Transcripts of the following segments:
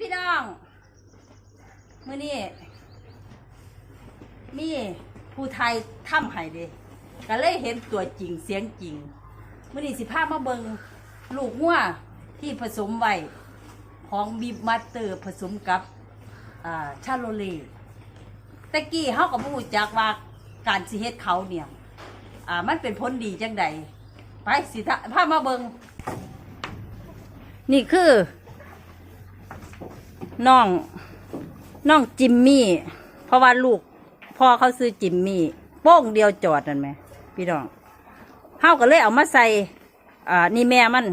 พี่น้องมื้อนี้มีผู้ไทยถ้ำไห้เด้ก็เลยเห็นตัวจริงเสียงจริงมื้อนี้สิพามาเบิงลูกงัวที่ผสมไว้ของบีบมัตเตอร์ผสมกับชาโลเลตะกี้เฮาก็บ่รู้จักว่าการสิเฮ็ดเขาเนี่ยอ่ามันเป็นผลดีจังใดไปสิทะพามาเบิงนี่คือ น้องน้องจิมมี่ เพราะว่าลูกพ่อเขาซื้อจิมมี่โป้งเดียวจอดนั่นไหมพี่น้องเฮาก็เลยเอามาใส่อ่านี่แม่มัน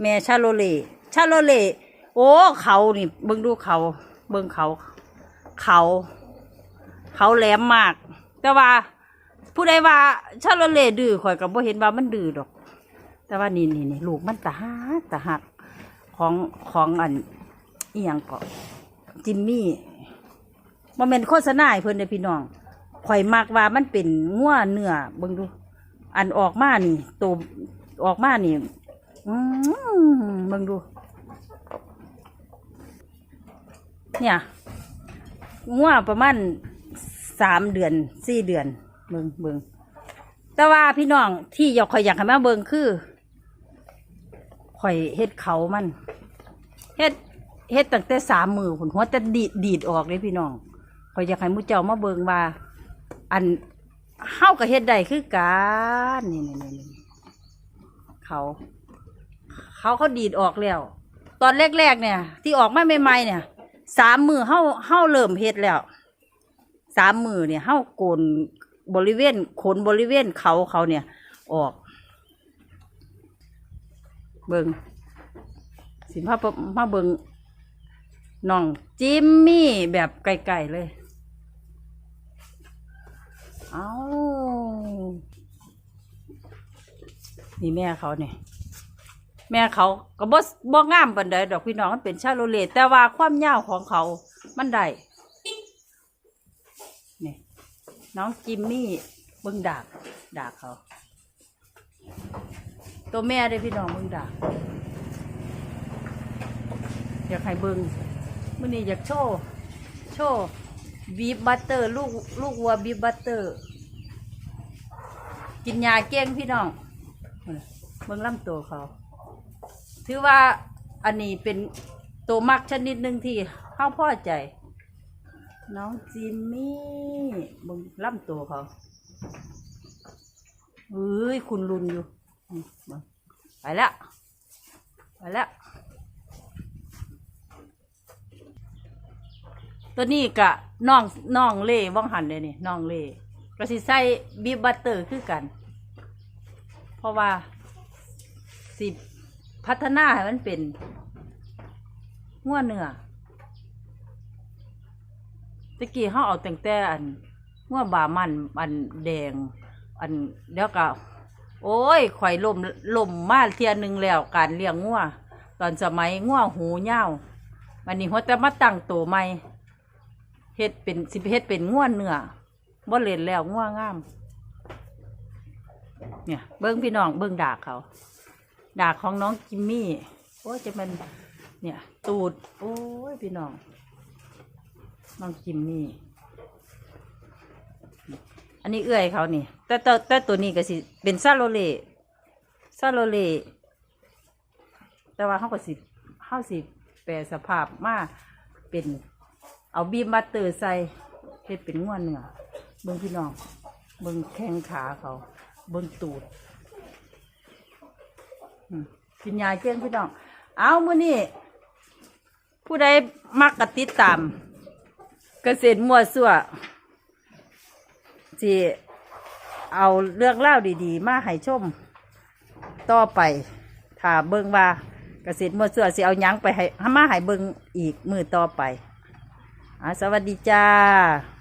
แม่ชาโลเลชาโลเลโอ้เขานี่เบิ่งดูเขาเบิ่งเขา เขา เขาแหลมมาก แต่ว่าผู้ใดว่าชาโลเลดื้อข่อยก็บ่เห็นว่ามันดื้อดอก แต่ว่านี่นี่นี่ลูกมันตาหักตาหักของของอัน อีหยังเกาะจิมมี่มันเป็นโฆษณาให้เพิ่นเด้อพี่น้องข่อยมักว่ามันเป็นงัวเนื้อเบิ่งดู อันออกมานี่ตัวออกมานี่อืมเบิ่งดู เนี่ยงัวประมาณสามเดือนสี่เดือนเบิ่งเบิ่งแต่ว่าพี่น้องที่อยากข่อยอยากให้มาเบิ่งคือข่อยเฮ็ดเขามัน เฮ็ด เฮ็ดตั้งแต่สามมือผนหัวแต่ดีดดีดออกเลยพี่น้องขอยอยากให้มูเจ้ามาเบิงว่า อันเฮากับเฮ็ดได้คือกันนี่นี่นี่เขา เขาเขาดีดออกแล้ว ตอนแรกๆเนี่ย ที่ออกมาใหม่ๆเนี่ยสามมือเฮาเฮาเริ่มเฮ็ดแล้วสามมือเนี่ยเฮาโกนบริเวณขนบริเวณเขาเขาเนี่ย ออก เบิงสินพาปมาเบิง น้องจิมมี่แบบไกลๆเลย เอานี่แม่เขาเนี่ยแม่เขาก็บ่บ่งามปานใดดอกพี่น้องมันเป็นชาโลเลตแต่ว่าความยาวของเขา มันได้นี่น้องจิมมี่เบิ่งดากดากเขา ตัวแม่เด้พี่น้องเบิ่งดากอยากให้เบิง มื่อนี้อยากโชว์โชว์บีบบัตเตอร์ ลูกลูกวัวบีบบัตเตอร์ กินยาเก้งพี่น้องเบิ่งล่ำตัวเขา ถือว่าอันนี้เป็นตัวมักชนิดหนึ่งที่เข้าพ่อใจ น้องจิมมี่เบิ่งล่ำตัวเขาเฮ้ยคุณลุนอยู่ไปแล้วไปแล้ว ตัวนี้กะน้องน้องเล่ว่องหันเลยนี่น้องเล่ก็สิใส่บีบบัตเตอร์คือกัน เพราะว่าสิพัฒนาให้มันเป็นง่วเนื้อตะกี้เขาเอาแต่งแต่อันง่วบามันอันแดง อันเดี๋ยวก็โอ้ยข่อยลมลมมาเทียนหนึ่งแล้วการเลี้ยงง่วตอนสมัยง่วหูเง่าวันนี้หัวแต่มาตั้งตัวใหม่ เฮ็ดเป็นสิเฮ็ดเป็นง่วนเนื้อบ่เล่นแล้วง่วงาม เนี่ย เบิ้งพี่น้องเบิ้งดากเขา ดากของน้องจิมมี่โอ้จะมันเนี่ย ตูด โอ้ยพี่น้องน้องจิมมี่ อันนี้เอื้อยเขานี่ แต่แต่แต่ตัวนี้ก็สิเป็นซาโลเลซาโลเลแต่ว่าเขาก็สิเขาสิแปลสภาพมาเป็น เอาบีบมาเตอร์ใส่เฮ็ดเป็นง่วนเนื้อเบิ่งพี่น้อง เบิ่งแข้งขาเขา เบิ่งตูดกินยาเจ้งพี่น้อง เอามื้อนี้ผู้ใดมักกติดตามเกษตรมั่วซั่วสิเอาเรื่องเล่าดีๆ มาให้ชม ต่อไปถ้าเบิ่งว่าเกษตรมั่วซั่วสิเอาหยังไปให้มาให้เบิ่งอีกมือต่อไป สวัสดีจ้า